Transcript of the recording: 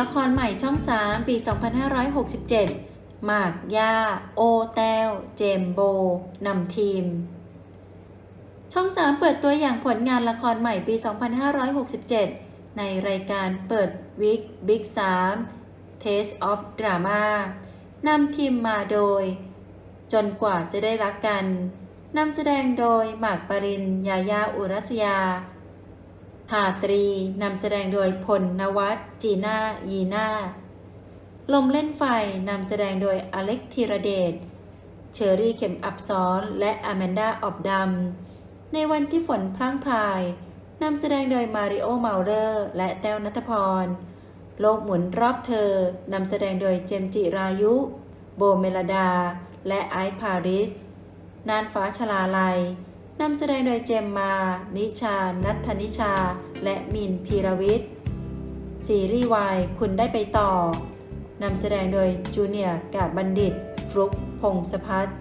ละครใหม่ช่อง 3 ปี 2567 หมากยา โอแต้วเจมโบ นำทีม ช่อง 3 เปิดตัวอย่างผลงานละครใหม่ปี 2567 ในรายการเปิดวิกบิ๊ก3 Taste of Drama นำทีมมาโดย จนกว่าจะได้รักกัน นำแสดงโดยหมากปริน ยายาอุรัสยา หาตรีนำแสดงโดยพลนวัตจีน่ายีน่า ลมเล่นไฟนำแสดงโดยอเล็กธีรเดช เชอรี่เข็มอับซ้อน และอแมนดาออบดำ ในวันที่ฝนพรั่งพรายนำแสดงโดยมาริโอเมาเลอร์ และแต้วนัทพร โลกหมุนรอบเธอนำแสดงโดยเจมจิรายุ โบเมลดา และไอซ์พาริส นานฟ้าชลาลัย นำแสดงโดยเจมมา นิชา นัทธนิชา และมินพีรวิทย์ ซีรีส์วายคุณได้ไปต่อนำแสดงโดยจูเนียร์กาบบัณฑิต ฟลุกพงศพัฒน์